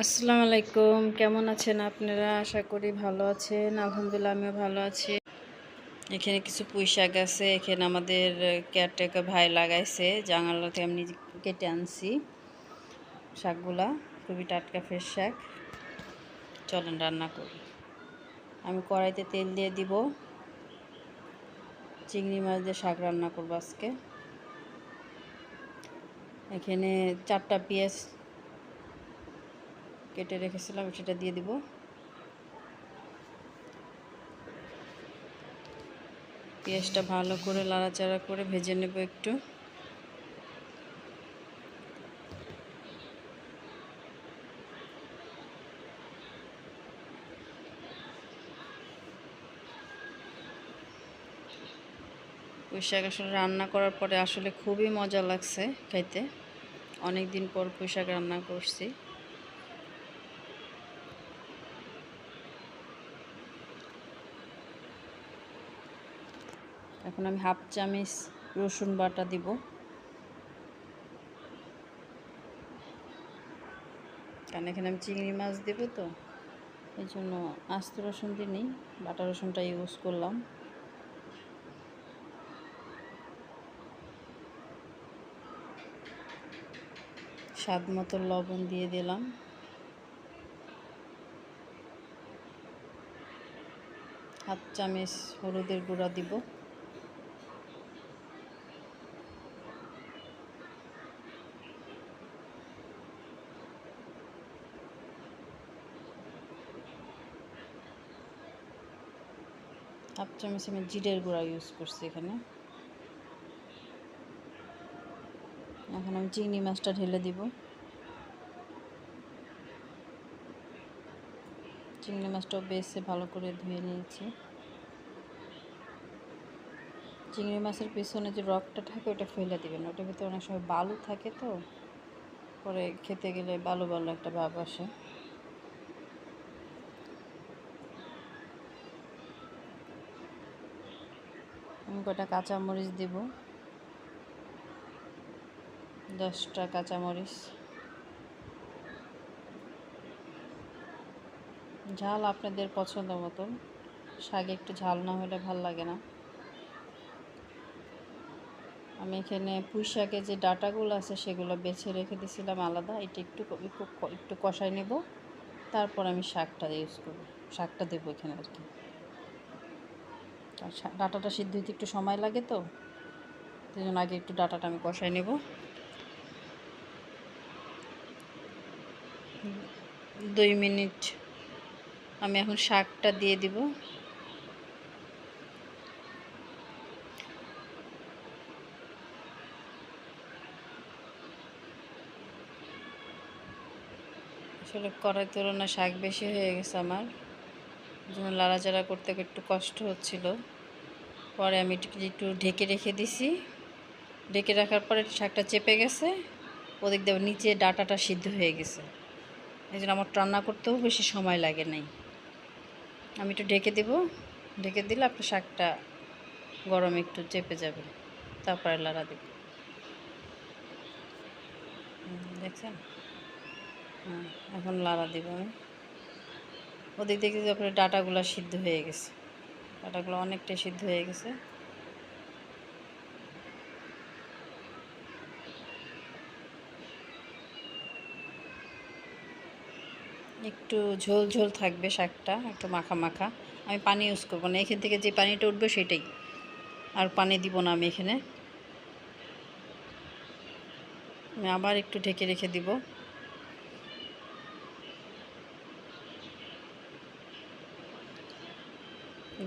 আসসালামু আলাইকুম। কেমন আছেন আপনারা? আশা করি ভালো আছেন। আলহামদুলিল্লাহ, আমিও ভালো আছি। এখানে কিছু পুঁই শাক আছে। এখানে আমাদের কেয়ারটেকার ভাই লাগাইছে। জাঙালাতে আমি কেটে আনছি শাকগুলা। খুবই টাটকা ফ্রেশ শাক। চলেন, রান্না করি। আমি কড়াইতে তেল দিয়ে দিব। চিংড়ি মাছ দিয়ে শাক রান্না করব আজকে। এখানে চারটা পেঁয়াজ কেটে রেখেছিলাম, সেটা দিয়ে দিব। পেঁয়াজটা ভালো করে লাড়াচাড়া করে ভেজে নেব একটু। পুঁই শাক আসলে রান্না করার পরে আসলে খুবই মজা লাগছে খাইতে। অনেক দিন পর পুঁই শাক রান্না করছি। এখন আমি হাফ চামিচ রসুন বাটা দিব। কারণ এখানে আমি চিংড়ি মাছ দেব তো, এই জন্য আস্ত রসুন দিনই বাটা রসুনটা ইউজ করলাম। স্বাদ মতো লবণ দিয়ে দিলাম। হাফ চামচ হলুদের গুঁড়া দিব। হাফ চামচ আমি জিরের গুঁড়া ইউজ করছি এখানে। এখন আমি চিংড়ি মাছটা ঢেলে দিব। চিংড়ি মাছটাও বেছে ভালো করে ধুয়ে নিয়েছি। চিংড়ি মাছের পিছনে যে রকটা থাকে, ওটা ফেলে দিবেন। ওটার ভিতরে অনেক সময় বালু থাকে তো, পরে খেতে গেলে বালু বালু একটা ভাব আসে। কটা কাঁচামরিচ দিব? দশটা কাঁচামরিচ। ঝাল আপনাদের পছন্দ মতন। শাকে একটু ঝাল না হলে ভালো লাগে না। আমি এখানে পুঁই শাকে যে ডাটাগুলো আছে সেগুলো বেছে রেখে দিয়েছিলাম আলাদা। এটা একটু একটু কষাই নেব। তারপর আমি শাকটা ইউজ করব। শাকটা দেবো এখানে আর কি। ডাটাটা সিদ্ধ হইতে একটু সময় লাগে তো, সেই জন্য আগে একটু ডাটাটা আমি কষাই নেব। দুই মিনিট আমি এখন শাকটা দিয়ে দিব। আসলে করার তুলনায় শাক বেশি হয়ে গেছে আমার, যেমন লাড়াচাড়া করতে একটু কষ্ট হচ্ছিল। পরে আমি একটু ঢেকে রেখে দিছি। ঢেকে রাখার পরে শাকটা চেপে গেছে। ওদিক দিয়ে নিচে ডাটাটা সিদ্ধ হয়ে গেছে। এই জন্য আমার রান্না করতেও বেশি সময় লাগে নাই। আমি একটু ঢেকে দেব। ঢেকে দিলে আপনার শাকটা গরম একটু চেপে যাবে। তারপরে লাড়া দেব। দেখছেন? হ্যাঁ এখন লাড়া দেব আমি। ওদিক দেখে তারপরে ডাটাগুলো সিদ্ধ হয়ে গেছে। ডাটাগুলো অনেকটাই সিদ্ধ হয়ে গেছে। একটু ঝোল ঝোল থাকবে শাকটা, একটু মাখা মাখা। আমি পানি ইউজ করব না, এখান থেকে যে পানিটা উঠবে সেটাই। আর পানি দিব না আমি এখানে। আমি আবার একটু ঢেকে রেখে দিব।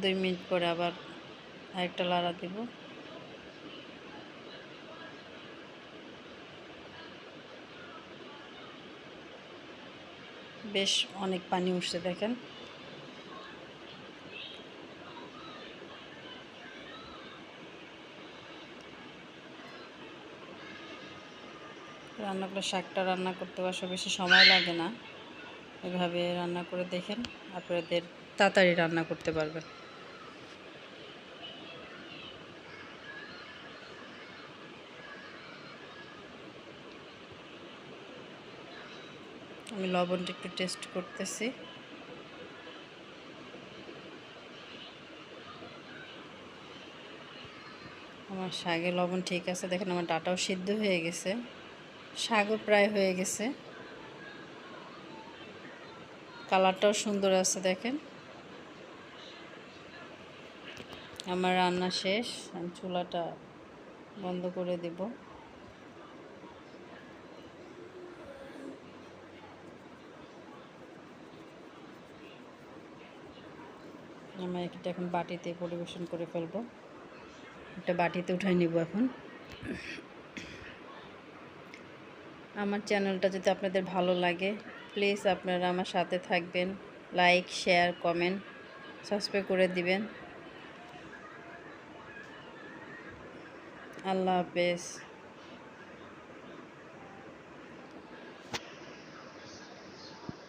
দুই মিনিট পরে আবার আরেকটা লাড়া দিব। বেশ অনেক পানি উঠছে দেখেন। রান্না করে শাকটা রান্না করতে আসলে বেশি সময় লাগে না। এভাবে রান্না করে দেখেন, আপনাদের তাড়াতাড়ি রান্না করতে পারবেন। আমি লবণটা একটু টেস্ট করতেছি। আমার শাকে লবণ ঠিক আছে, দেখেন আমার ডাটাও সিদ্ধ হয়ে গেছে। শাকও প্রায় হয়ে গেছে। কালারটাও সুন্দর আছে, দেখেন। আমার রান্না শেষ, আমি চুলাটা বন্ধ করে দেব। আমরা এটা এখন বাটিতে পরিবেশন করে ফেলব। একটা বাটিতে উঠাই নিব এখন। আমার চ্যানেলটা যদি আপনাদের ভালো লাগে প্লিজ আপনারা আমার সাথে থাকবেন লাইক শেয়ার কমেন্ট সাবস্ক্রাইব করে দিবেন। আল্লাহ হাফেজ।